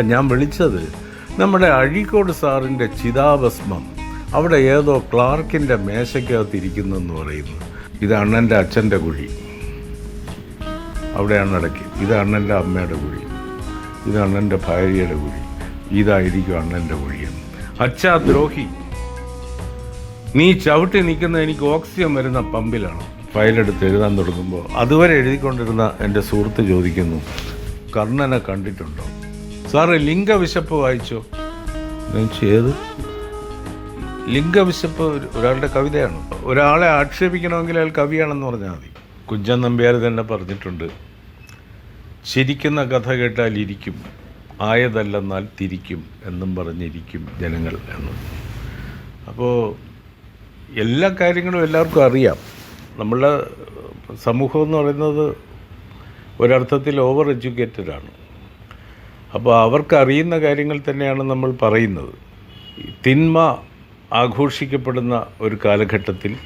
ഞാൻ വിളിച്ചത് നമ്മുടെ അഴീക്കോട് സാറിന്റെ ചിതാഭസ്മം അവിടെ ഏതോ ക്ലാർക്കിന്റെ മേശയ്ക്കകത്ത് ഇരിക്കുന്നെന്ന് പറയുന്നു. ഇത് അണ്ണന്റെ അച്ഛന്റെ കുഴി. അവിടെയാണ് ഇടയ്ക്ക് ഇത് അണ്ണന്റെ അമ്മയുടെ കുഴി. ഇത് അണ്ണന്റെ ഭാര്യയുടെ കുഴി. ഇതായിരിക്കും അണ്ണന്റെ കുഴി അച്ഛാ ദ്രോഹി നീ ചവിട്ടി നിൽക്കുന്ന എനിക്ക് ഓക്സിജൻ വരുന്ന പമ്പിലാണ്. ഫയലെടുത്ത് എഴുതാൻ തുടങ്ങുമ്പോൾ അതുവരെ എഴുതിക്കൊണ്ടിരുന്ന എന്റെ സുഹൃത്ത് ചോദിക്കുന്നു കർണനെ കണ്ടിട്ടുണ്ടോ? സാറ് ലിംഗവിശപ്പ് വായിച്ചോ? ഞാൻ ചെയ്ത്. ലിംഗവിശപ്പ് ഒരു- ഒരാളുടെ കവിതയാണ്. ഒരാളെ ആക്ഷേപിക്കണമെങ്കിൽ അയാൾ കവിയാണെന്ന് പറഞ്ഞാൽ മതി. കുഞ്ചൻ നമ്പ്യാർ തന്നെ പറഞ്ഞിട്ടുണ്ട് ചിരിക്കുന്ന കഥ കേട്ടാൽ ഇരിക്കും ആയതല്ലെന്നാൽ തിരിക്കും എന്നും പറഞ്ഞിരിക്കും ജനങ്ങൾ എന്ന്. അപ്പോൾ എല്ലാ കാര്യങ്ങളും എല്ലാവർക്കും അറിയാം. നമ്മളുടെ സമൂഹം എന്ന് പറയുന്നത് ഒരർത്ഥത്തിൽ ഓവർ എഡ്യൂക്കേറ്റഡ് ആണ്. അപ്പോൾ അവർക്ക് അറിയുന്ന കാര്യങ്ങൾ തന്നെയാണ് നമ്മൾ പറയുന്നത്. തിന്മ ആഘോഷിക്കപ്പെടുന്ന ഒരു കാലഘട്ടത്തിൽ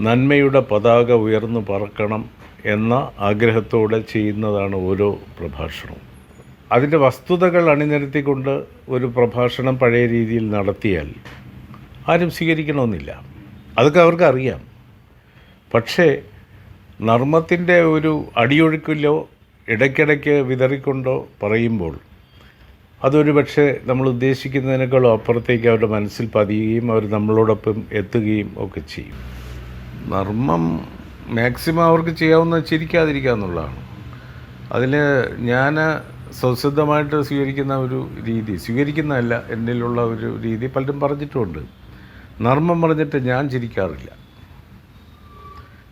നന്മയുടെ പതാക ഉയർന്നു പറക്കണം എന്ന ആഗ്രഹത്തോടെ ചെയ്യുന്നതാണ് ഓരോ പ്രഭാഷണവും. അതിന്റെ വസ്തുതകൾ അണിനിരത്തിക്കൊണ്ട് ഒരു പ്രഭാഷണം പഴയ രീതിയിൽ നടത്തിയാൽ ആരും സ്വീകരിക്കണമെന്നില്ല. അതൊക്കെ അവർക്ക് അറിയാം പക്ഷേ നർമ്മത്തിന്റെ ഒരു അടിയൊഴുക്കിലോ ഇടയ്ക്കിടയ്ക്ക് വിതറിക്കൊണ്ടോ പറയുമ്പോൾ അതൊരു പക്ഷേ നമ്മൾ ഉദ്ദേശിക്കുന്നതിനേക്കാളും അപ്പുറത്തേക്ക് അവരുടെ മനസ്സിൽ പതിയുകയും അവർ നമ്മളോടൊപ്പം എത്തുകയും ഒക്കെ ചെയ്യും. നർമ്മം മാക്സിമം അവർക്ക് ചെയ്യാവുന്ന ചിരിക്കാതിരിക്കുക എന്നുള്ളതാണ്. അതിൽ ഞാൻ സ്വസിദ്ധമായിട്ട് സ്വീകരിക്കുന്ന ഒരു രീതി സ്വീകരിക്കുന്നതല്ല എന്നിലുള്ള ഒരു രീതി പലരും പറഞ്ഞിട്ടുമുണ്ട് നർമ്മം പറഞ്ഞിട്ട് ഞാൻ ചിരിക്കാറില്ല.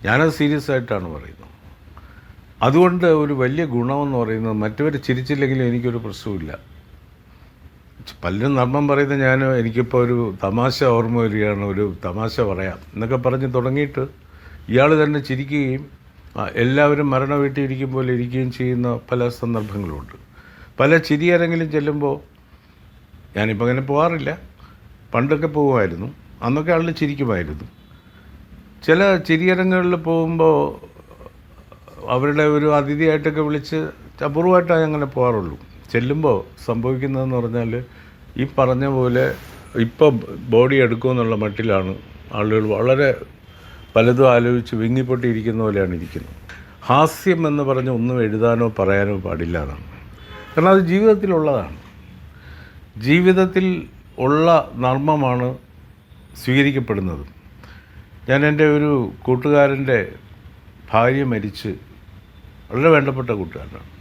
ഞാനത് സീരിയസ് ആയിട്ടാണ് പറയുന്നത്. അതുകൊണ്ട് ഒരു വലിയ ഗുണമെന്ന് പറയുന്നത് മറ്റവർ ചിരിച്ചില്ലെങ്കിലും എനിക്കൊരു പ്രശ്നവുമില്ല. പലരും നർമ്മം പറയുന്നത് ഞാൻ എനിക്കിപ്പോൾ ഒരു തമാശ ഓർമ്മ വരികയാണ് ഒരു തമാശ പറയാം എന്നൊക്കെ പറഞ്ഞ് തുടങ്ങിയിട്ട് ഇയാൾ തന്നെ ചിരിക്കുകയും എല്ലാവരും മരണ വീട്ടിൽ ഇരിക്കും പോലെ ഇരിക്കുകയും ചെയ്യുന്ന പല സന്ദർഭങ്ങളുണ്ട്. പല ചിരിയരെങ്കിലും ചെല്ലുമ്പോൾ ഞാനിപ്പോൾ അങ്ങനെ പോകാറില്ല പണ്ടൊക്കെ പോകുമായിരുന്നു അന്നൊക്കെ ആളിൽ ചിരിക്കുമായിരുന്നു. ചില ചിരിയരങ്ങളിൽ പോകുമ്പോൾ അവരുടെ ഒരു അതിഥിയായിട്ടൊക്കെ വിളിച്ച് അപൂർവമായിട്ടാണ് അങ്ങനെ പോകാറുള്ളൂ ചെല്ലുമ്പോൾ സംഭവിക്കുന്നതെന്ന് പറഞ്ഞാൽ ഈ പറഞ്ഞ പോലെ ഇപ്പോൾ ബോഡി എടുക്കുമെന്നുള്ള മട്ടിലാണ് ആളുകൾ വളരെ പലതും ആലോചിച്ച് വിങ്ങിപ്പൊട്ടിയിരിക്കുന്ന പോലെയാണ് ഇരിക്കുന്നത്. ഹാസ്യം എന്ന് പറഞ്ഞ് ഒന്നും എഴുതാനോ പറയാനോ പാടില്ല എന്നാണ്. കാരണം അത് ജീവിതത്തിലുള്ളതാണ്. ജീവിതത്തിൽ ഉള്ള നർമ്മമാണ് സ്വീകരിക്കപ്പെടുന്നത്. ഞാൻ എന്റെ ഒരു കൂട്ടുകാരന്റെ ഭാര്യ മരിച്ച് വളരെ വേണ്ടപ്പെട്ട കൂട്ടുകാരനാണ്.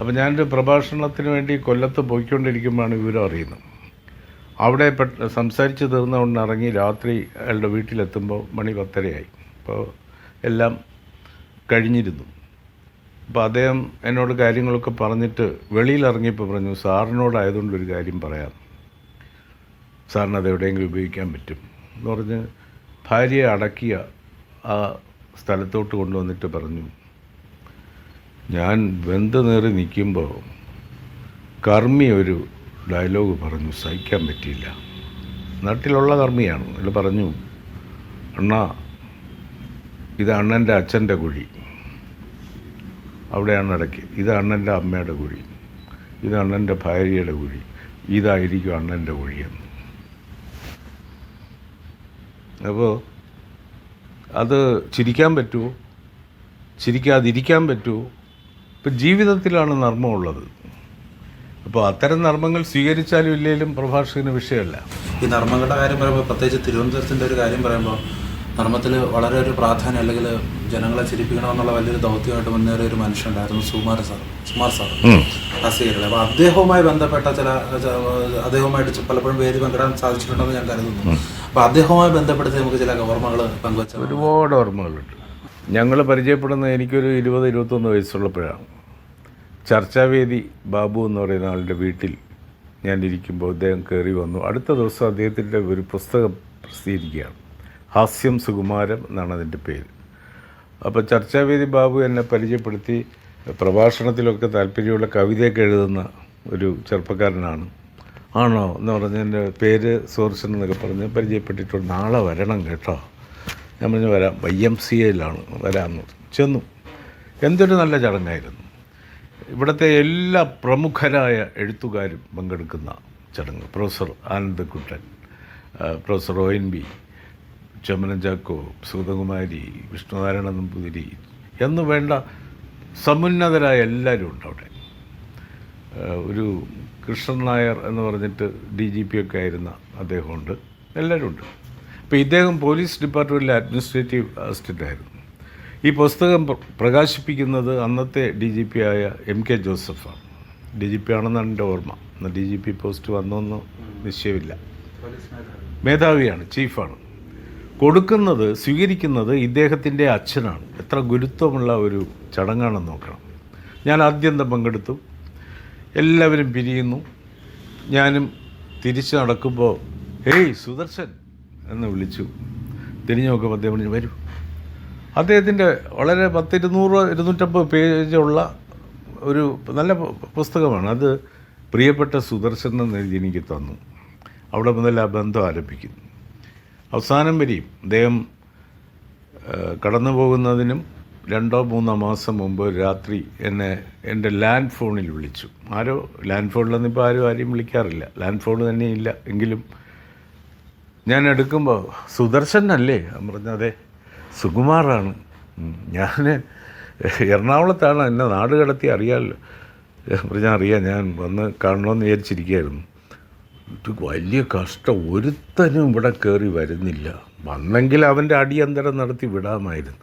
അപ്പോൾ ഞാനൊരു പ്രഭാഷണത്തിന് വേണ്ടി കൊല്ലത്ത് പോയിക്കൊണ്ടിരിക്കുമ്പോഴാണ് വിവരം അറിയുന്നത്. അവിടെ സംസാരിച്ച് തീർന്നുകൊണ്ട് ഇറങ്ങി രാത്രി അയാളുടെ വീട്ടിലെത്തുമ്പോൾ മണി പത്തരയായി. അപ്പോൾ എല്ലാം കഴിഞ്ഞിരുന്നു. അപ്പോൾ അദ്ദേഹം എന്നോട് കാര്യങ്ങളൊക്കെ പറഞ്ഞിട്ട് വെളിയിൽ ഇറങ്ങിയപ്പോൾ പറഞ്ഞു സാറിനോടായതുകൊണ്ട് ഒരു കാര്യം പറയാം. സാറിന് അത് എവിടെയെങ്കിലും ഉപയോഗിക്കാൻ പറ്റും. എന്ന് പറഞ്ഞ് ഭാര്യയെ അടക്കിയ ആ സ്ഥലത്തോട്ട് കൊണ്ടുവന്നിട്ട് പറഞ്ഞു. ഞാൻ ബന്ധ നേറി നിൽക്കുമ്പോൾ കർമ്മി ഒരു ഡയലോഗ് പറഞ്ഞു സഹിക്കാൻ പറ്റിയില്ല. നാട്ടിലുള്ള കർമ്മിയാണ്. അല്ല പറഞ്ഞു അണ്ണ ഇത് അണ്ണന്റെ അച്ഛന്റെ കുഴി. അവിടെയാണ് ഇടയ്ക്ക് ഇത് അണ്ണന്റെ അമ്മയുടെ കുഴി. ഇത് അണ്ണന്റെ ഭാര്യയുടെ കുഴി. ഇതായിരിക്കും അണ്ണന്റെ കുഴിയെന്ന്. അപ്പോൾ അത് ചിരിക്കാൻ പറ്റുമോ ചിരിക്കാതിരിക്കാൻ പറ്റുമോ ഇപ്പം ജീവിതത്തിലാണ് നർമ്മമുള്ളത്. അപ്പോൾ അത്തരം നർമ്മങ്ങൾ സ്വീകരിച്ചാലും ഇല്ലെങ്കിലും പ്രഭാഷകന് വിഷയമല്ല. ഈ നർമ്മങ്ങളുടെ കാര്യം പറയുമ്പോൾ പ്രത്യേകിച്ച് തിരുവനന്തപുരത്തിന്റെ ഒരു കാര്യം പറയുമ്പോൾ നർമ്മത്തിൽ വളരെ ഒരു പ്രാധാന്യം അല്ലെങ്കിൽ ജനങ്ങളെ ചിരിപ്പിക്കണമെന്നുള്ള വലിയൊരു ദൗത്യമായിട്ട് മുന്നേറിയ ഒരു മനുഷ്യനുണ്ടായിരുന്നു സുമാർ സാർ സുമാർ സാർ അസീറിൽ അപ്പോൾ അദ്ദേഹവുമായി ബന്ധപ്പെട്ട ചില അദ്ദേഹവുമായിട്ട് പലപ്പോഴും വേദി പങ്കിടാൻ സാധിച്ചിട്ടുണ്ടെന്ന് ഞാൻ കരുതുന്നു. അപ്പോൾ അദ്ദേഹവുമായി ബന്ധപ്പെടുത്തി നമുക്ക് ചില ഓർമ്മകൾ പങ്കുവച്ച ഒരുപാട് ഓർമ്മകളുണ്ട്. ഞങ്ങൾ പരിചയപ്പെടുന്ന എനിക്കൊരു ഇരുപത് ഇരുപത്തൊന്ന് വയസ്സുള്ളപ്പോഴാണ്. ചർച്ചാവേദി ബാബു എന്ന് പറയുന്ന ആളുടെ വീട്ടിൽ ഞാൻ ഇരിക്കുമ്പോൾ അദ്ദേഹം കയറി വന്നു. അടുത്ത ദിവസം അദ്ദേഹത്തിന്റെ ഒരു പുസ്തകം പ്രസിദ്ധീകരിക്കുകയാണ്. ഹാസ്യം സുകുമാരം എന്നാണ് അതിന്റെ പേര്. അപ്പോൾ ചർച്ചാവേദി ബാബു എന്നെ പരിചയപ്പെടുത്തി പ്രഭാഷണത്തിലൊക്കെ താല്പര്യമുള്ള കവിതയൊക്കെ എഴുതുന്ന ഒരു ചെറുപ്പക്കാരനാണ്. ആണോ എന്ന് പറഞ്ഞ് എന്റെ പേര് സോർഷൻ എന്നൊക്കെ പറഞ്ഞ് പരിചയപ്പെട്ടിട്ടുണ്ട്. നാളെ വരണം കേട്ടോ. ഞാൻ പറഞ്ഞു വരാം. വൈ എം സി എയിലാണ് വരാമെന്ന് ചെന്നു. എന്തൊരു നല്ല ചടങ്ങായിരുന്നു. ഇവിടുത്തെ എല്ലാ പ്രമുഖരായ എഴുത്തുകാരും പങ്കെടുക്കുന്ന ചടങ്ങ്. Professor Anandakuttan professor O N B Chemmanam Chacko Sugathakumari Vishnunarayana Namboothiri എന്ന് വേണ്ട സമുന്നതരായ എല്ലാവരും ഉണ്ട് അവിടെ. ഒരു കൃഷ്ണൻ നായർ എന്ന് പറഞ്ഞിട്ട് ഡി ജി പി ഒക്കെ ആയിരുന്ന അദ്ദേഹമുണ്ട്. എല്ലാവരും ഉണ്ട്. അപ്പോൾ ഇദ്ദേഹം പോലീസ് ഡിപ്പാർട്ട്മെന്റിലെ അഡ്മിനിസ്ട്രേറ്റീവ് അസിസ്റ്റന്റ് ആയിരുന്നു. ഈ പുസ്തകം പ്ര- പ്രകാശിപ്പിക്കുന്നത് അന്നത്തെ ഡി ജി പി ആയ എം കെ ജോസഫാണ്. ഡി ജി പി ആണെന്നാണ് എന്റെ ഓർമ്മ. അന്ന് ഡി ജി പി പോസ്റ്റ് വന്നൊന്നും നിശ്ചയമില്ല. മേധാവിയാണ് ചീഫാണ്. കൊടുക്കുന്നത് സ്വീകരിക്കുന്നത് ഇദ്ദേഹത്തിന്റെ അച്ഛനാണ്. എത്ര ഗുരുത്വമുള്ള ഒരു ചടങ്ങാണെന്ന് നോക്കണം. ഞാൻ ആദ്യന്തം പങ്കെടുത്തു. എല്ലാവരും പിരിയുന്നു. ഞാനും തിരിച്ചു നടക്കുമ്പോൾ ഹേയ് സുദർശൻ എന്ന് വിളിച്ചു. തിരിഞ്ഞു നോക്കുമ്പോൾ അദ്ദേഹം വരൂ. അദ്ദേഹത്തിന്റെ വളരെ പത്തിരുന്നൂറ് ഇരുന്നൂറ്റമ്പത് പേജുള്ള ഒരു നല്ല പുസ്തകമാണ്. അത് പ്രിയപ്പെട്ട സുദർശൻ എന്ന് എനിക്ക് തന്നു. അവിടെ മുതൽ ആ ബന്ധം ആരംഭിക്കുന്നു. അവസാനം വരെയും അദ്ദേഹം കടന്നു പോകുന്നതിനും രണ്ടോ മൂന്നോ മാസം മുമ്പ് രാത്രി എന്നെ എന്റെ ലാൻഡ് ഫോണിൽ വിളിച്ചു. ആരോ ലാൻഡ് ഫോണിലൊന്നും ഇപ്പോൾ ആരും ആരെയും വിളിക്കാറില്ല. ലാൻഡ് ഫോൺ തന്നെയില്ല. എങ്കിലും ഞാൻ എടുക്കുമ്പോൾ പറഞ്ഞു അതെ സുകുമാറാണ്. ഞാൻ എറണാകുളത്താണ് എന്നെ നാട് കടത്തി അറിയാമല്ലോ പറഞ്ഞാൽ പറഞ്ഞു അറിയാം ഞാൻ വന്ന് കാണണമെന്ന് വിചാരിച്ചിരിക്കുകയായിരുന്നു വലിയ കഷ്ടം. ഒരുത്തനും ഇവിടെ കയറി വരുന്നില്ല. വന്നെങ്കിൽ അവന്റെ അടിയന്തരം നടത്തി വിടാമായിരുന്നു.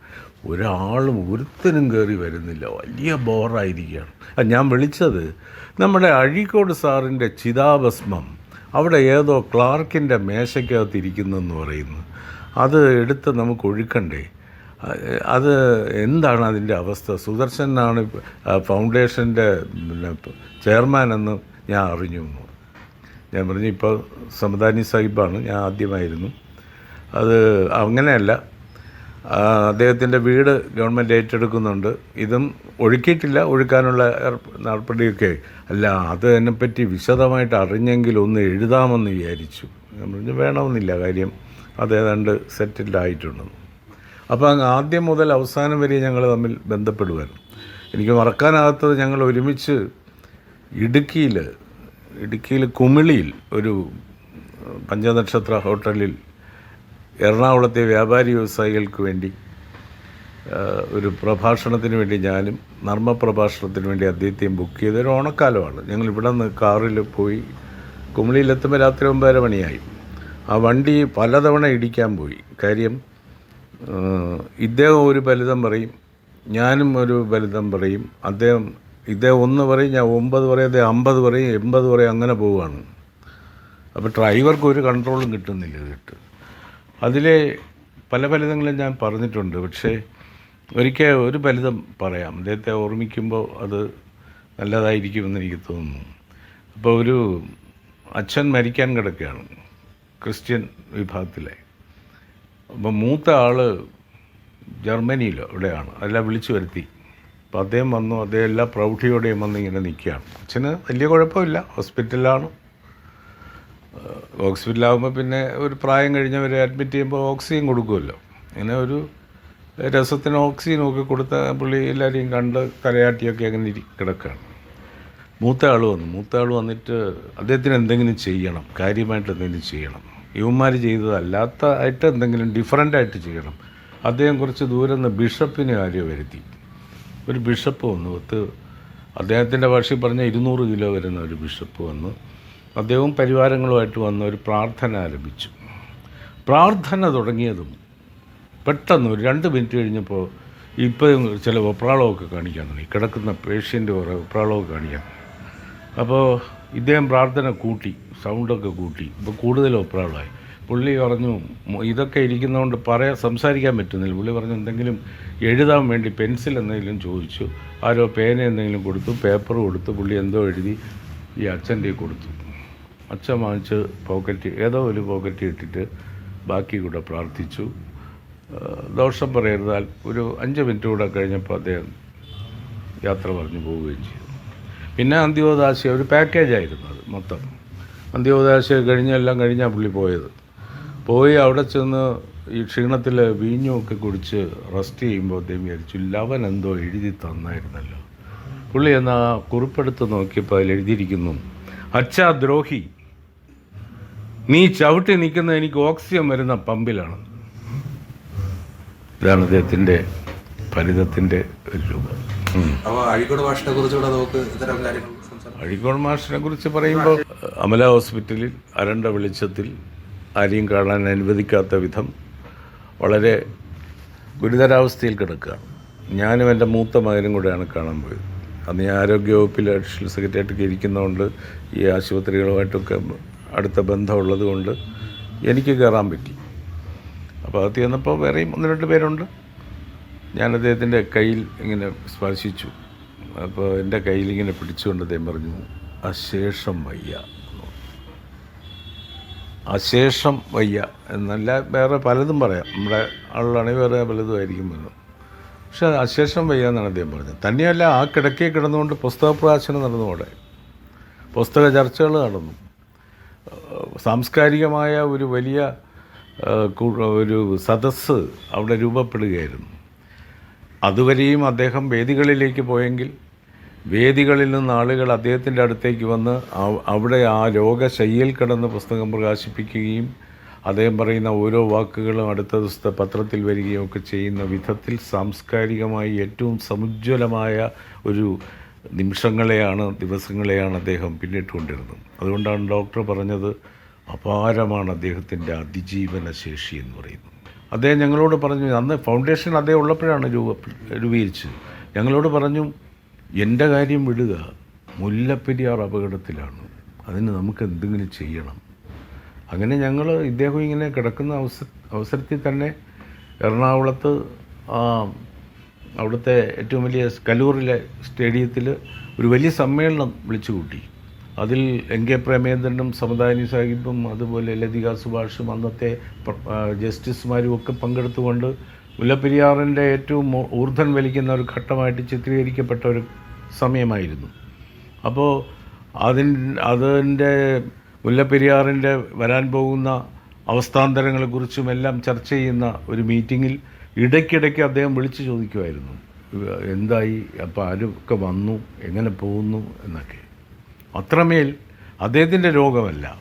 ഒരാളും ഒരുത്തനും കയറി വരുന്നില്ല. വലിയ ബോറായിരിക്കുകയാണ്. ഞാൻ വിളിച്ചത് നമ്മുടെ അഴീക്കോട് സാറിന്റെ ചിതാഭസ്മം അവിടെ ഏതോ ക്ലാർക്കിന്റെ മേശയ്ക്കകത്തിരിക്കുന്നെന്ന് പറയുന്നു. അത് എടുത്ത് നമുക്ക് ഒഴുക്കണ്ടേ? അത് എന്താണ് അതിന്റെ അവസ്ഥ? സുദർശനാണ് ഫൗണ്ടേഷന്റെ ചെയർമാൻ എന്ന് ഞാൻ അറിഞ്ഞു. ഞാൻ പറഞ്ഞു ഇപ്പോൾ സമദാനി സാഹിബാണ് ഞാൻ ആദ്യമായിരുന്നു. അത് അങ്ങനെയല്ല. അദ്ദേഹത്തിന്റെ വീട് ഗവൺമെന്റ് ഏറ്റെടുക്കുന്നുണ്ട്. ഇതും ഒഴുക്കിയിട്ടില്ല ഒഴുക്കാനുള്ള നടപടിയൊക്കെ അല്ല. അത് അതിനെപ്പറ്റി വിശദമായിട്ട് അറിഞ്ഞെങ്കിൽ ഒന്ന് എഴുതാമെന്ന് വിചാരിച്ചു. ഞാൻ പറഞ്ഞു വേണമെന്നില്ല കാര്യം. അത് ഏതാണ്ട് സെറ്റിൽഡ് ആയിട്ടുണ്ടെന്ന് അപ്പോൾ അങ്ങ് ആദ്യം മുതൽ അവസാനം വരെ ഞങ്ങൾ തമ്മിൽ ബന്ധപ്പെടുമായിരുന്നു എനിക്ക് മറക്കാനാകാത്തത് ഞങ്ങൾ ഒരുമിച്ച് ഇടുക്കിയിൽ ഇടുക്കിയിൽ കുമിളിയിൽ ഒരു പഞ്ചനക്ഷത്ര ഹോട്ടലിൽ എറണാകുളത്തെ വ്യാപാരി വ്യവസായികൾക്ക് വേണ്ടി ഒരു പ്രഭാഷണത്തിന് വേണ്ടി ഞാനും നർമ്മ പ്രഭാഷണത്തിന് വേണ്ടി അദ്ദേഹത്തെയും ബുക്ക് ചെയ്ത ഒരു ഓണക്കാലമാണ്. ഞങ്ങൾ ഇവിടെ നിന്ന് കാറിൽ പോയി കുമിളിയിലെത്തുമ്പോൾ രാത്രി ഒമ്പതര മണിയായി. ആ വണ്ടി പലതവണ ഇടിക്കാൻ പോയി. കാര്യം ഇദ്ദേഹം ഒരു ഫലിതം പറയും ഞാനും ഒരു ഫലിതം പറയും അദ്ദേഹം ഇദ്ദേഹം ഒന്ന് പറയും ഞാൻ ഒമ്പത് പറയും അദ്ദേഹം അമ്പത് പറയും എൺപത് പറയും അങ്ങനെ പോവുകയാണ്. അപ്പോൾ ഡ്രൈവർക്ക് ഒരു കൺട്രോളും കിട്ടുന്നില്ല ഇതിട്ട്. അതിലെ പല ഫലിതങ്ങളും ഞാൻ പറഞ്ഞിട്ടുണ്ട് പക്ഷേ ഒരിക്കൽ ഒരു ഫലിതം പറയാം. അദ്ദേഹത്തെ ഓർമ്മിക്കുമ്പോൾ അത് നല്ലതായിരിക്കുമെന്ന് എനിക്ക് തോന്നുന്നു. അപ്പോൾ ഒരു അച്ഛൻ മരിക്കാൻ കിടക്കുകയാണ്. ക്രിസ്ത്യൻ വിഭാഗത്തിലെ. അപ്പം മൂത്ത ആൾ ജർമ്മനിയിലോ ഇവിടെയാണ്. അതെല്ലാം വിളിച്ചു വരുത്തി. അപ്പോൾ അദ്ദേഹം വന്നു. അദ്ദേഹം എല്ലാ പ്രൗഢിയോടെയും വന്ന് ഇങ്ങനെ നിൽക്കുകയാണ്. അച്ഛന് വലിയ കുഴപ്പമില്ല. ഹോസ്പിറ്റലിലാണ്. ഹോസ്പിറ്റലാകുമ്പോൾ പിന്നെ ഒരു പ്രായം കഴിഞ്ഞവരെ അഡ്മിറ്റ് ചെയ്യുമ്പോൾ ഓക്സിജൻ കൊടുക്കുമല്ലോ. അങ്ങനെ ഒരു രസത്തിന് ഓക്സിജൻ ഒക്കെ കൊടുത്ത പുള്ളി എല്ലാവരെയും കണ്ട് തലയാട്ടിയൊക്കെ അങ്ങനെ കിടക്കുകയാണ്. മൂത്ത ആൾ വന്നു. മൂത്ത ആൾ വന്നിട്ട് അദ്ദേഹത്തിന് എന്തെങ്കിലും ചെയ്യണം. കാര്യമായിട്ട് എന്തെങ്കിലും ചെയ്യണം. യുവന്മാർ ചെയ്തതല്ലാത്ത ആയിട്ട് എന്തെങ്കിലും ഡിഫറന്റായിട്ട് ചെയ്യണം. അദ്ദേഹം കുറച്ച് ദൂരെ നിന്ന് ബിഷപ്പിനെ കാര്യം വരുത്തി. ഒരു ബിഷപ്പ് വന്നു. പത്ത് അദ്ദേഹത്തിന്റെ ഭാഷയിൽ പറഞ്ഞ ഇരുന്നൂറ് കിലോ വരുന്ന ഒരു ബിഷപ്പ് വന്നു. അദ്ദേഹവും പരിവാരങ്ങളുമായിട്ട് വന്ന ഒരു പ്രാർത്ഥന ആരംഭിച്ചു. പ്രാർത്ഥന തുടങ്ങിയതും പെട്ടെന്ന് ഒരു രണ്ട് മിനിറ്റ് കഴിഞ്ഞപ്പോൾ ഇപ്പം ചില ഒപ്രാളമൊക്കെ കാണിക്കാൻ തുടങ്ങി കിടക്കുന്ന പേഷ്യന്റ് കുറേ ഒപ്രാളമൊക്കെ കാണിക്കാൻ. അപ്പോൾ ഇദ്ദേഹം പ്രാർത്ഥന കൂട്ടി സൗണ്ടൊക്കെ കൂട്ടി. ഇപ്പോൾ കൂടുതൽ ഒപ്രാളായി. പുള്ളി പറഞ്ഞു "മു- ഇതൊക്കെ ഇരിക്കുന്നതുകൊണ്ട് പറയാൻ സംസാരിക്കാൻ പറ്റുന്നില്ല. പുള്ളി പറഞ്ഞു എന്തെങ്കിലും എഴുതാൻ വേണ്ടി പെൻസിൽ എന്തെങ്കിലും ചോദിച്ചു. ആരോ പേന എന്തെങ്കിലും കൊടുത്തു പേപ്പർ കൊടുത്തു പുള്ളി എന്തോ എഴുതി ഈ അച്ഛന്റെ കൊടുത്തു. അച്ഛൻ വാങ്ങിച്ച് പോക്കറ്റ് ഏതോ ഒരു പോക്കറ്റ് ഇട്ടിട്ട് ബാക്കി കൂടെ പ്രാർത്ഥിച്ചു. ദോഷം പറയരുതാൽ ഒരു അഞ്ച് മിനിറ്റ് കൂടെ കഴിഞ്ഞപ്പോൾ അദ്ദേഹം യാത്ര പറഞ്ഞു പോവുകയും ചെയ്തു. പിന്നെ അന്ത്യോദാശ ഒരു പാക്കേജായിരുന്നു അത് മൊത്തം. അന്ത്യോദാശ കഴിഞ്ഞ് എല്ലാം കഴിഞ്ഞാൽ പുള്ളി പോയത്. പോയി അവിടെ ചെന്ന് ഈ ക്ഷീണത്തിൽ വീഞ്ഞുമൊക്കെ കുടിച്ച് റെസ്റ്റ് ചെയ്യുമ്പോൾ അദ്ദേഹം വിചാരിച്ചു ലവൻ എന്തോ എഴുതി തന്നായിരുന്നല്ലോ. പുള്ളി എന്ന കുറിപ്പെടുത്ത് നോക്കിയപ്പോൾ അതിൽ എഴുതിയിരിക്കുന്നു അച്ഛാ ദ്രോഹി നീ ചവിട്ടി നിൽക്കുന്ന എനിക്ക് ഓക്സിജൻ വരുന്ന പമ്പിലാണ്. ഇതാണ് അദ്ദേഹത്തിന്റെ ഫലിതത്തിന്റെ ഒരു രൂപം. അപ്പോൾ അഴീക്കോട് മാഷിനെ കുറിച്ചുകൂടെ നമുക്ക് ഇത്തരം കാര്യങ്ങൾ അഴീക്കോട് മാഷിനെ കുറിച്ച് പറയുമ്പോൾ അമല ഹോസ്പിറ്റലിൽ അരണ്ട വെളിച്ചത്തിൽ ആരെയും കാണാൻ അനുവദിക്കാത്ത വിധം വളരെ ഗുരുതരാവസ്ഥയിൽ കിടക്കുകയാണ് ഞാനും എന്റെ മൂത്ത മകനും കൂടെയാണ് കാണാൻ പോയത്. അന്ന് ഞാൻ ആരോഗ്യവകുപ്പിൽ അഡീഷണൽ സെക്രട്ടറിയായിട്ടൊക്കെ ഇരിക്കുന്നതുകൊണ്ട് ഈ ആശുപത്രികളുമായിട്ടൊക്കെ അടുത്ത ബന്ധമുള്ളത് കൊണ്ട് എനിക്ക് കയറാൻ പറ്റി. അപ്പോൾ അത് ചെന്നപ്പോൾ വേറെയും ഒന്ന് രണ്ട് പേരുണ്ട്. ഞാൻ അദ്ദേഹത്തിന്റെ കയ്യിൽ ഇങ്ങനെ സ്പർശിച്ചു. അപ്പോൾ എന്റെ കയ്യിൽ ഇങ്ങനെ പിടിച്ചുകൊണ്ട് അദ്ദേഹം പറഞ്ഞു അശേഷം വയ്യ അശേഷം വയ്യ എന്നല്ല വേറെ പലതും പറയാം. നമ്മുടെ ആളുകളാണെങ്കിൽ വേറെ പലതും ആയിരിക്കും പറഞ്ഞു. പക്ഷെ അശേഷം വയ്യ എന്നാണ് അദ്ദേഹം പറഞ്ഞത്. തന്നെയല്ല ആ കിടക്കേ കിടന്നുകൊണ്ട് പുസ്തക പ്രകാശനം നടന്നു അവിടെ. പുസ്തക ചർച്ചകൾ നടന്നു. സാംസ്കാരികമായ ഒരു വലിയ ഒരു സദസ്സ് അവിടെ രൂപപ്പെടുകയായിരുന്നു. അതുവരെയും അദ്ദേഹം വേദികളിലേക്ക് പോയെങ്കിൽ വേദികളിൽ നിന്ന് ആളുകൾ അദ്ദേഹത്തിന്റെ അടുത്തേക്ക് വന്ന് അവിടെ ആ രോഗശയ്യയിൽ കിടന്ന് പുസ്തകം പ്രകാശിപ്പിക്കുകയും അദ്ദേഹം പറയുന്ന ഓരോ വാക്കുകളും അടുത്ത ദിവസത്തെ പത്രത്തിൽ വരികയും ഒക്കെ ചെയ്യുന്ന വിധത്തിൽ സാംസ്കാരികമായി ഏറ്റവും സമുജ്വലമായ ഒരു നിമിഷങ്ങളെയാണ് ദിവസങ്ങളെയാണ് അദ്ദേഹം പിന്നിട്ടുകൊണ്ടിരുന്നത്. അതുകൊണ്ടാണ് ഡോക്ടർ പറഞ്ഞത് അപാരമാണ് അദ്ദേഹത്തിന്റെ അതിജീവന ശേഷി എന്ന് പറയുന്നത്. അദ്ദേഹം ഞങ്ങളോട് പറഞ്ഞു അന്ന് ഫൗണ്ടേഷൻ അദ്ദേഹം ഉള്ളപ്പോഴാണ് രൂപ രൂപീകരിച്ചത്. ഞങ്ങളോട് പറഞ്ഞു എന്റെ കാര്യം വിടുക മുല്ലപ്പെരിയാർ അപകടത്തിലാണ്. അതിന് നമുക്ക് എന്തെങ്കിലും ചെയ്യണം. അങ്ങനെ ഞങ്ങൾ ഇദ്ദേഹം ഇങ്ങനെ കിടക്കുന്ന അവസ അവസരത്തിൽ തന്നെ എറണാകുളത്ത് അവിടുത്തെ ഏറ്റവും വലിയ കലൂറിലെ സ്റ്റേഡിയത്തിൽ ഒരു വലിയ സമ്മേളനം വിളിച്ചു കൂട്ടി അതിൽ എൻ കെ പ്രേമേന്ദ്രനും സമദാനി സാഹിബും അതുപോലെ ലതിക സുഭാഷും അന്നത്തെ ജസ്റ്റിസുമാരും ഒക്കെ പങ്കെടുത്തുകൊണ്ട് മുല്ലപ്പെരിയാറിന്റെ ഏറ്റവും ഊർധൻ വലിക്കുന്ന ഒരു ഘട്ടമായിട്ട് ചിത്രീകരിക്കപ്പെട്ട ഒരു സമയമായിരുന്നു. അപ്പോൾ അതിൻ അതിന്റെ മുല്ലപ്പെരിയാറിന്റെ വരാൻ പോകുന്ന അവസ്ഥാന്തരങ്ങളെക്കുറിച്ചും എല്ലാം ചർച്ച ചെയ്യുന്ന ഒരു മീറ്റിങ്ങിൽ ഇടയ്ക്കിടയ്ക്ക് അദ്ദേഹം വിളിച്ചു ചോദിക്കുമായിരുന്നു. എന്തായി? അപ്പോൾ ആരൊക്കെ വന്നു? എങ്ങനെ പോകുന്നു? എന്നൊക്കെ. അത്രമേൽ അദ്ദേഹത്തിന്റെ രോഗമല്ല.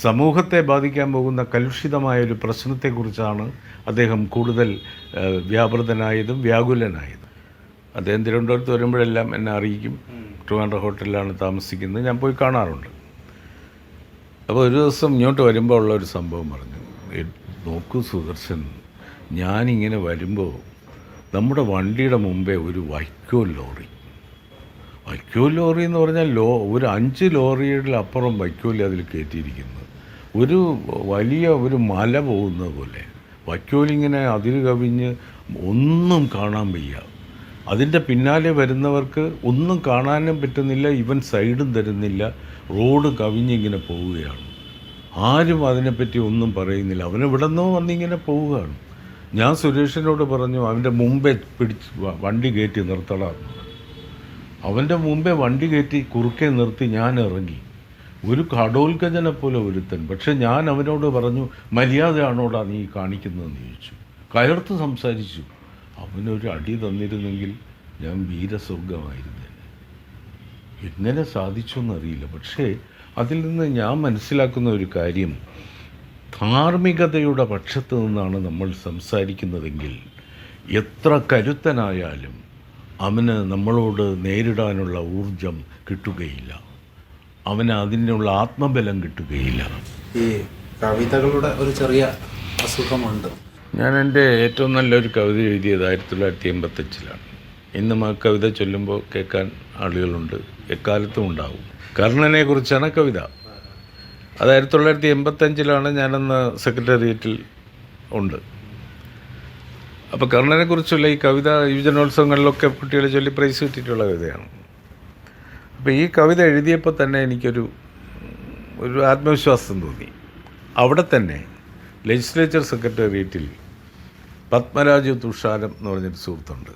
സമൂഹത്തെ ബാധിക്കാൻ പോകുന്ന കലുഷിതമായ ഒരു പ്രശ്നത്തെക്കുറിച്ചാണ് അദ്ദേഹം കൂടുതൽ വ്യാപൃതനായതും വ്യാകുലനായതും. അദ്ദേഹം തിരുവനന്തപുരത്ത് വരുമ്പോഴെല്ലാം എന്നെ അറിയിക്കും. ട്രിവാൻഡ്ര ഹോട്ടലിലാണ് താമസിക്കുന്നത്. ഞാൻ പോയി കാണാറുണ്ട്. അപ്പോൾ ഒരു ദിവസം ഇങ്ങോട്ട് വരുമ്പോൾ ഉള്ള ഒരു സംഭവം പറഞ്ഞു. "ഏ, നോക്കൂ സുദർശൻ ഞാനിങ്ങനെ വരുമ്പോൾ നമ്മുടെ വണ്ടിയുടെ മുമ്പേ ഒരു വൈക്കോൽ ലോറി വൈക്കോൽ ലോറി എന്ന് പറഞ്ഞാൽ ലോ ഒരു അഞ്ച് ലോറിയുടെ അപ്പുറം വൈക്കോൽ അതിൽ കയറ്റിയിരിക്കുന്നത്. ഒരു വലിയ ഒരു മല പോകുന്നത് പോലെ. വൈക്കോലിങ്ങനെ അതിൽ കവിഞ്ഞ് ഒന്നും കാണാൻ വയ്യ. അതിന്റെ പിന്നാലെ വരുന്നവർക്ക് ഒന്നും കാണാനും പറ്റുന്നില്ല ഇവൻ സൈഡും തരുന്നില്ല റോഡ് കവിഞ്ഞിങ്ങനെ പോവുകയാണ്. ആരും അതിനെപ്പറ്റി ഒന്നും പറയുന്നില്ല. അവൻ ഇവിടെ നിന്നോ വന്നിങ്ങനെ പോവുകയാണ്. ഞാൻ സുരേഷിനോട് പറഞ്ഞു അവന്റെ മുമ്പേ പിടിച്ച് വണ്ടി കയറ്റി നിർത്തടാം. അവന്റെ മുമ്പേ വണ്ടി കയറ്റി കുറുക്കെ നിർത്തി ഞാൻ ഇറങ്ങി. ഒരു കടോൽക്കജനെ പോലെ ഒരുത്തൻ. പക്ഷെ ഞാൻ അവനോട് പറഞ്ഞു മര്യാദയാണോടാ നീ കാണിക്കുന്നതെന്ന് ചോദിച്ചു. കയർത്ത് സംസാരിച്ചു. അവനൊരു അടി തന്നിരുന്നെങ്കിൽ ഞാൻ വീരസ്വർഗമായിരുന്നേനെ എങ്ങനെ സാധിച്ചു എന്നറിയില്ല പക്ഷേ അതിൽ നിന്ന് ഞാൻ മനസ്സിലാക്കുന്ന ഒരു കാര്യം. ധാർമ്മികതയുടെ പക്ഷത്ത് നിന്നാണ് നമ്മൾ സംസാരിക്കുന്നതെങ്കിൽ എത്ര കരുത്തനായാലും അവന് നമ്മളോട് നേരിടാനുള്ള ഊർജം കിട്ടുകയില്ല. അവന് അതിനുള്ള ആത്മബലം കിട്ടുകയില്ല. ഈ കവിതകളുടെ ഒരു ചെറിയ അസുഖമുണ്ട്. ഞാൻ എന്റെ ഏറ്റവും നല്ലൊരു കവിത എഴുതിയത് ആയിരത്തി തൊള്ളായിരത്തി എൺപത്തഞ്ചിലാണ് ഇന്നും ആ കവിത ചൊല്ലുമ്പോൾ കേൾക്കാൻ ആളുകളുണ്ട്. എക്കാലത്തും ഉണ്ടാവും. കർണനെ കുറിച്ചാണ് കവിത. അത് ആയിരത്തി തൊള്ളായിരത്തി എൺപത്തഞ്ചിലാണ് ഞാനന്ന് സെക്രട്ടേറിയറ്റിൽ ഉണ്ട്. അപ്പോൾ കർണനെക്കുറിച്ചുള്ള ഈ കവിത യുവജനോത്സവങ്ങളിലൊക്കെ കുട്ടികളെ ചൊല്ലി പ്രൈസ് കിട്ടിയിട്ടുള്ള കവിതയാണ്. അപ്പോൾ ഈ കവിത എഴുതിയപ്പോൾ തന്നെ എനിക്കൊരു ഒരു ആത്മവിശ്വാസം തോന്നി. അവിടെ തന്നെ ലെജിസ്ലേച്ചർ സെക്രട്ടേറിയറ്റിൽ പത്മരാജു തുഷാരം എന്ന് പറഞ്ഞൊരു സുഹൃത്തുണ്ട്.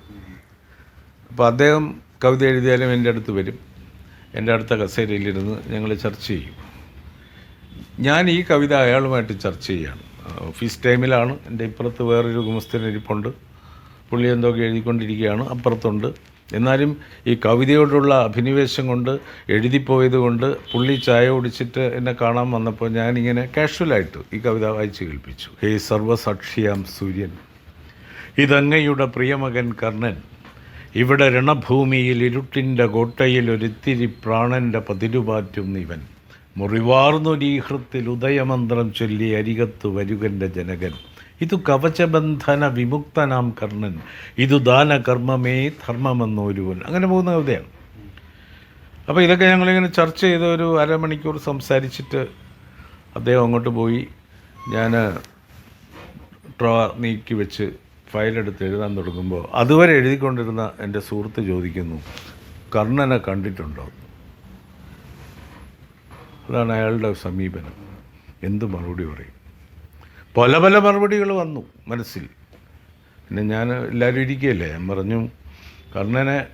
അപ്പോൾ അദ്ദേഹം കവിത എഴുതിയാലും എന്റെ അടുത്ത് വരും. എന്റെ അടുത്ത കസേരയിലിരുന്ന് ഞങ്ങൾ ചർച്ച ചെയ്യും. ഞാൻ ഈ കവിത അയാളുമായിട്ട് ചർച്ച ചെയ്യുകയാണ് ഓഫീസ് ടൈമിലാണ്. എന്റെ ഇപ്പുറത്ത് വേറൊരു ഗുമസ്തൻ ഇരിപ്പുണ്ട്. പുള്ളി എന്തൊക്കെ എഴുതിക്കൊണ്ടിരിക്കുകയാണ്. അപ്പുറത്തുണ്ട്. എന്നാലും ഈ കവിതയോടുള്ള അഭിനിവേശം കൊണ്ട് എഴുതിപ്പോയത് കൊണ്ട് പുള്ളി ചായ കുടിച്ചിട്ട് എന്നെ കാണാൻ വന്നപ്പോൾ ഞാനിങ്ങനെ കാഷ്വലായിട്ട് ഈ കവിത വായിച്ച് കേൾപ്പിച്ചു. ഹേ സർവസാക്ഷിയാം സൂര്യൻ. ഇതങ്ങയുടെ പ്രിയമകൻ കർണൻ. ഇവിടെ രണഭൂമിയിൽ ഇരുട്ടിന്റെ കോട്ടയിൽ ഒരിത്തിരി പ്രാണന്റെ പതിരുപാറ്റും ഇവൻ. മുറിവാർന്നൊരീഹൃത്തിൽ ഉദയമന്ത്രം ചൊല്ലി അരികത്തു വരുകന്റെ ജനകൻ. ഇതു കവചബന്ധന വിമുക്തനാം കർണൻ. ഇതു ദാനകർമ്മമേ ധർമ്മമെന്നൊരുവൻ. അങ്ങനെ പോകുന്ന കവിതയാണ്. അപ്പോൾ ഇതൊക്കെ ഞങ്ങളിങ്ങനെ ചർച്ച ചെയ്ത് ഒരു അരമണിക്കൂർ സംസാരിച്ചിട്ട് അദ്ദേഹം അങ്ങോട്ട് പോയി. ഞാൻ ട്രോ നീക്കി വെച്ച് ഫയലെടുത്ത് എഴുതാൻ തുടങ്ങുമ്പോൾ അതുവരെ എഴുതിക്കൊണ്ടിരുന്ന എന്റെ സുഹൃത്ത് ചോദിക്കുന്നു കർണനെ കണ്ടിട്ടുണ്ടോ? അതാണ് അയാളുടെ സമീപനം. എന്ത് മറുപടി പറയും? പല പല മറുപടികൾ വന്നു മനസ്സിൽ. പിന്നെ ഞാൻ എല്ലാവരും ഇരിക്കുകയല്ലേ? ഞാൻ പറഞ്ഞു കർണനെ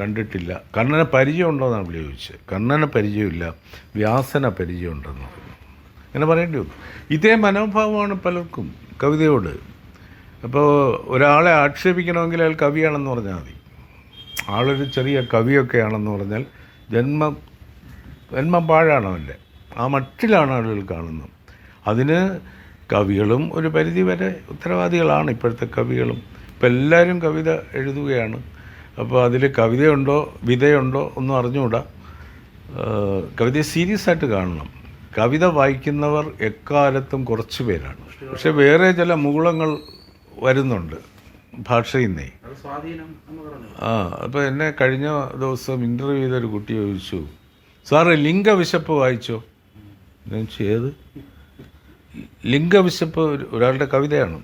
കണ്ടിട്ടില്ല. കർണനെ പരിചയമുണ്ടോ എന്നാണ് പുള്ളി ചോദിച്ചത്. കർണനെ പരിചയമില്ല വ്യാസന പരിചയമുണ്ടെന്ന് പറഞ്ഞു. അങ്ങനെ പറയേണ്ടി വന്നു. ഇതേ മനോഭാവമാണ് പലർക്കും കവിതയോട്. അപ്പോൾ ഒരാളെ ആക്ഷേപിക്കണമെങ്കിൽ അയാൾ കവിയാണെന്ന് പറഞ്ഞാൽ മതി. ആളൊരു ചെറിയ കവിയൊക്കെയാണെന്ന് പറഞ്ഞാൽ ജന്മം ജന്മം പാഴാണ് അവന്റെ. ആ മട്ടിലാണ് ആളുകൾ കാണുന്നത്. അതിന് കവികളും ഒരു പരിധി വരെ ഉത്തരവാദികളാണ് ഇപ്പോഴത്തെ കവികളും. ഇപ്പം എല്ലാവരും കവിത എഴുതുകയാണ്. അപ്പോൾ അതിൽ കവിതയുണ്ടോ വിധയുണ്ടോ ഒന്നും അറിഞ്ഞുകൂടാ. കവിതയെ സീരിയസ് ആയിട്ട് കാണണം. കവിത വായിക്കുന്നവർ എക്കാലത്തും കുറച്ച് പേരാണ്. പക്ഷെ വേറെ ചില മുകുളങ്ങൾ വരുന്നുണ്ട് ഭാഷയിൽ നിന്നേ ആ അപ്പോൾ എന്നെ കഴിഞ്ഞ ദിവസം ഇന്റർവ്യൂ ചെയ്തൊരു കുട്ടി ചോദിച്ചു. സാറ് ലിംഗവിശപ്പ് വായിച്ചോ? ഞാൻ ഏത്? ലിംഗവിശപ്പ് ഒരു- ഒരാളുടെ കവിതയാണ്.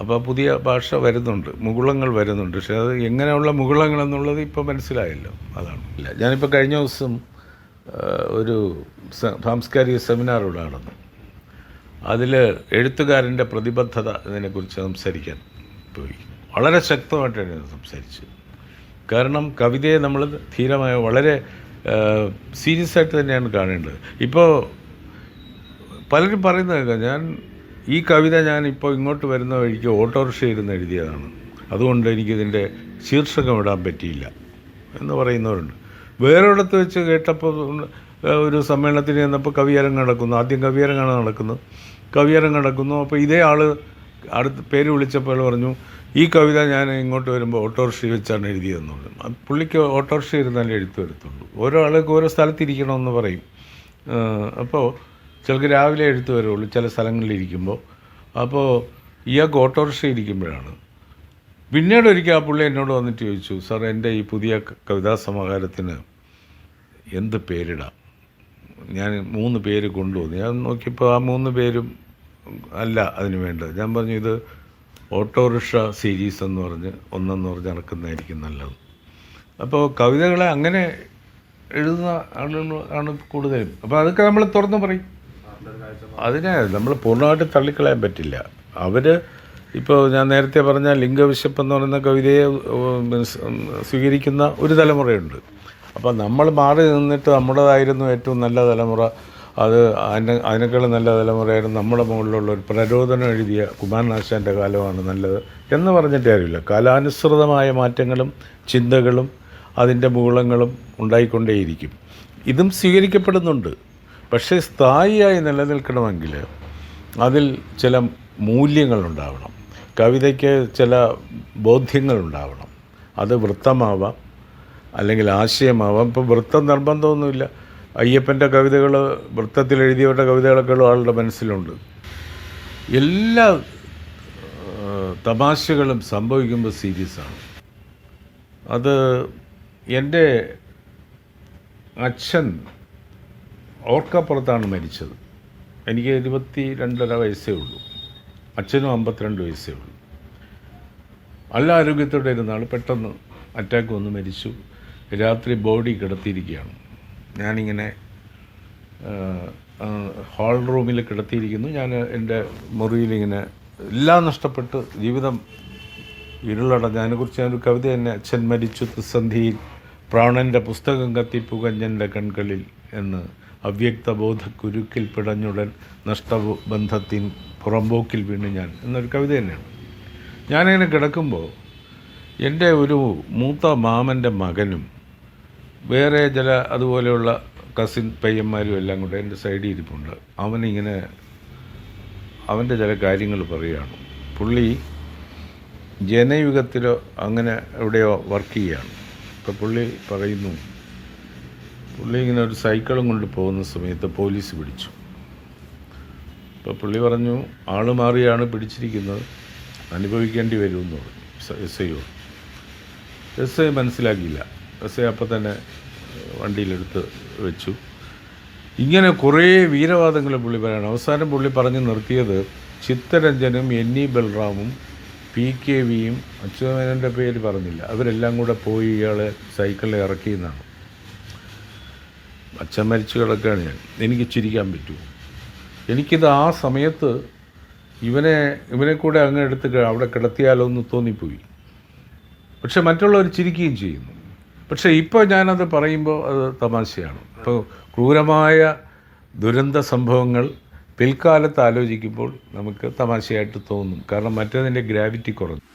അപ്പോൾ പുതിയ ഭാഷ വരുന്നുണ്ട് മുകുളങ്ങൾ വരുന്നുണ്ട്. പക്ഷെ അത് എങ്ങനെയുള്ള മുകുളങ്ങൾ എന്നുള്ളത് ഇപ്പോൾ മനസ്സിലായല്ലോ. അതാണ്. ഇല്ല ഞാനിപ്പോൾ കഴിഞ്ഞ ദിവസം ഒരു സാംസ്കാരിക സെമിനാർ ഇവിടെ നടന്നു. അതിൽ എഴുത്തുകാരന്റെ പ്രതിബദ്ധത ഇതിനെക്കുറിച്ച് സംസാരിക്കാൻ പോയി. വളരെ ശക്തമായിട്ടാണ് സംസാരിച്ചത്. കാരണം കവിതയെ നമ്മൾ ധീരമായ വളരെ സീരിയസ് ആയിട്ട് തന്നെയാണ് കാണേണ്ടത്. ഇപ്പോൾ പലരും പറയുന്നത് ഞാൻ ഈ കവിത ഞാൻ ഇപ്പോൾ ഇങ്ങോട്ട് വരുന്ന വഴിക്ക് ഓട്ടോറിക്ഷ ഇരുന്ന് എഴുതിയതാണ്. അതുകൊണ്ട് എനിക്കിതിന്റെ ശീർഷകം ഇടാൻ പറ്റിയില്ല എന്ന് പറയുന്നവരുണ്ട്. വേറൊരിടത്ത് വെച്ച് കേട്ടപ്പോൾ ഒരു സമ്മേളനത്തിന് ചെന്നപ്പോൾ കവിയരങ്ങ് നടക്കുന്നു ആദ്യം കവിയരങ്ങാണ് നടക്കുന്നത്. കവിയരങ്ങ് നടക്കുന്നു. അപ്പോൾ ഇതേ ആൾ അടുത്ത് പേര് വിളിച്ചപ്പോൾ പറഞ്ഞു ഈ കവിത ഞാൻ ഇങ്ങോട്ട് വരുമ്പോൾ ഓട്ടോറിക്ഷ വെച്ചാണ് എഴുതിയതെന്ന് പറഞ്ഞു അത് പുള്ളിക്ക് ഓട്ടോറിക്ഷ ഇരുന്നാലേ എഴുത്ത് വരത്തുള്ളൂ. ഓരോ ആൾക്ക് ഓരോ സ്ഥലത്തിരിക്കണമെന്ന് പറയും. അപ്പോൾ ചിലർക്ക് രാവിലെ എഴുത്ത് വരുള്ളൂ ചില സ്ഥലങ്ങളിലിരിക്കുമ്പോൾ അപ്പോൾ ഇയാൾക്ക് ഓട്ടോറിക്ഷ ഇരിക്കുമ്പോഴാണ്. പിന്നീട് ഒരിക്കൽ ആ പുള്ളി എന്നോട് വന്നിട്ട് ചോദിച്ചു സാർ എന്റെ ഈ പുതിയ കവിതാ സമാഹാരത്തിന് എന്ത് പേരിടാം? ഞാൻ മൂന്ന് പേര് കൊണ്ടുവന്നു. ഞാൻ നോക്കിയപ്പോൾ ആ മൂന്ന് പേരും അല്ല അതിന് വേണ്ടത്. ഞാൻ പറഞ്ഞു ഇത് ഓട്ടോറിക്ഷ സീരീസ് എന്ന് പറഞ്ഞ് ഒന്നെന്ന് പറഞ്ഞ് നടക്കുന്നതായിരിക്കും നല്ലത്. അപ്പോൾ കവിതകളെ അങ്ങനെ എഴുതുന്ന ആളുകൾ ആണ് കൂടുതലും. അപ്പോൾ അതൊക്കെ നമ്മൾ തുറന്ന് പറയും. അതിനെ നമ്മൾ പൂർണമായിട്ട് തള്ളിക്കളയാൻ പറ്റില്ല. അവർ ഇപ്പോൾ ഞാൻ നേരത്തെ പറഞ്ഞ ലിംഗവിശപ്പ് എന്ന് പറയുന്ന കവിതയെ സ്വീകരിക്കുന്ന ഒരു തലമുറയുണ്ട്. അപ്പോൾ നമ്മൾ മാറി നിന്നിട്ട് നമ്മുടേതായിരുന്നു ഏറ്റവും നല്ല തലമുറ അത് അതിനെ അതിനേക്കാളും നല്ല തലമുറയായിരുന്നു നമ്മുടെ മുകളിലുള്ള ഒരു പ്രരോദനം എഴുതിയ കുമാരനാശാന്റെ കാലമാണ് നല്ലത് എന്ന് പറഞ്ഞിട്ട് കാര്യമില്ല. കാലാനുസൃതമായ മാറ്റങ്ങളും ചിന്തകളും അതിന്റെ മൂളങ്ങളും ഉണ്ടായിക്കൊണ്ടേയിരിക്കും. ഇതും സ്വീകരിക്കപ്പെടുന്നുണ്ട്. പക്ഷേ സ്ഥായിയായി നിലനിൽക്കണമെങ്കിൽ അതിൽ ചില മൂല്യങ്ങളുണ്ടാവണം. കവിതയ്ക്ക് ചില ബോധ്യങ്ങളുണ്ടാവണം. അത് വൃത്തമാവാം അല്ലെങ്കിൽ ആശയമാവാം. ഇപ്പോൾ വൃത്തം നിർബന്ധമൊന്നുമില്ല. അയ്യപ്പന്റെ കവിതകൾ വൃത്തത്തിൽ എഴുതിയവരുടെ കവിതകളൊക്കെ ഉള്ള ആളുടെ മനസ്സിലുണ്ട്. എല്ലാ തമാശകളും സംഭവിക്കുമ്പോൾ സീരിയസാണ് അത് എന്റെ അച്ഛൻ ഓർക്കപ്പുറത്താണ് മരിച്ചത്. എനിക്ക് ഇരുപത്തി രണ്ടര വയസ്സേ ഉള്ളൂ. അച്ഛനും അമ്പത്തിരണ്ട് വയസ്സേ ഉള്ളൂ. നല്ല ആരോഗ്യത്തോടെ ഇരുന്ന ആൾ പെട്ടെന്ന് അറ്റാക്ക് വന്ന് മരിച്ചു. രാത്രി ബോഡി കിടത്തിയിരിക്കുകയാണ്. ഞാനിങ്ങനെ ഹാൾ റൂമിൽ കിടത്തിയിരിക്കുന്നു. ഞാൻ എന്റെ മുറിയിലിങ്ങനെ എല്ലാം നഷ്ടപ്പെട്ട് ജീവിതം ഇരുളടഞ്ഞ. അതിനെക്കുറിച്ച് ഞാനൊരു കവിത തന്നെ അച്ഛൻ മരിച്ചു ത്രിസന്ധിയിൽ പ്രാണന്റെ പുസ്തകം കത്തിപ്പുകഞ്ഞന്റെ കൺകളിൽ എന്ന് അവ്യക്ത ബോധ കുരുക്കിൽ പിടഞ്ഞുടൻ നഷ്ടബന്ധത്തിൻ പുറമ്പോക്കിൽ വീണ് ഞാൻ എന്നൊരു കവിത തന്നെയാണ്. ഞാനിങ്ങനെ കിടക്കുമ്പോൾ എന്റെ ഒരു മൂത്ത മാമന്റെ മകനും വേറെ ചില അതുപോലെയുള്ള കസിൻ പയ്യന്മാരും എല്ലാം കൂടെ എന്റെ സൈഡിൽ ഇരിപ്പുണ്ട്. അവനിങ്ങനെ അവന്റെ ചില കാര്യങ്ങൾ പറയുകയാണ്. പുള്ളി ജനയുഗത്തിലോ അങ്ങനെ എവിടെയോ വർക്ക് ചെയ്യുകയാണ്. ഇപ്പം പുള്ളി പറയുന്നു പുള്ളി ഇങ്ങനെ ഒരു സൈക്കിളും കൊണ്ട് പോകുന്ന സമയത്ത് പോലീസ് പിടിച്ചു. ഇപ്പോൾ പുള്ളി പറഞ്ഞു ആൾ മാറിയാണ് പിടിച്ചിരിക്കുന്നത്. അനുഭവിക്കേണ്ടി വരുമെന്ന് പറഞ്ഞു. എസ് ഐയോ എസ് ഐ മനസ്സിലാക്കിയില്ല. എസ് ഐ അപ്പം തന്നെ വണ്ടിയിലെടുത്ത് വെച്ചു. ഇങ്ങനെ കുറേ വീരവാദങ്ങൾ പുള്ളി പറയണം. അവസാനം പുള്ളി പറഞ്ഞു നിർത്തിയത് ചിത്തരഞ്ജനും എൻ ഇ ബൽറാമും പി കെ വിയും അച്യുതമേനന്റെ പേര് പറഞ്ഞില്ല. അവരെല്ലാം കൂടെ പോയി ഇയാളെ സൈക്കിളിൽ ഇറക്കിയെന്നാണ് അച്ഛൻ മരിച്ചു കിടക്കുകയാണ് ഞാൻ. എനിക്ക് ചിരിക്കാൻ പറ്റുമോ എനിക്കിത് ആ സമയത്ത് ഇവനെ ഇവനെ കൂടെ അങ്ങ് എടുത്ത് അവിടെ കിടത്തിയാലോ എന്ന് തോന്നിപ്പോയി. പക്ഷെ മറ്റുള്ളവർ ചിരിക്കുകയും ചെയ്യുന്നു. പക്ഷേ ഇപ്പോൾ ഞാനത് പറയുമ്പോൾ അത് തമാശയാണ്. ഇപ്പോൾ ക്രൂരമായ ദുരന്ത സംഭവങ്ങൾ പിൽക്കാലത്ത് ആലോചിക്കുമ്പോൾ നമുക്ക് തമാശയായിട്ട് തോന്നും. കാരണം മറ്റേതിന്റെ ഗ്രാവിറ്റി കുറഞ്ഞു.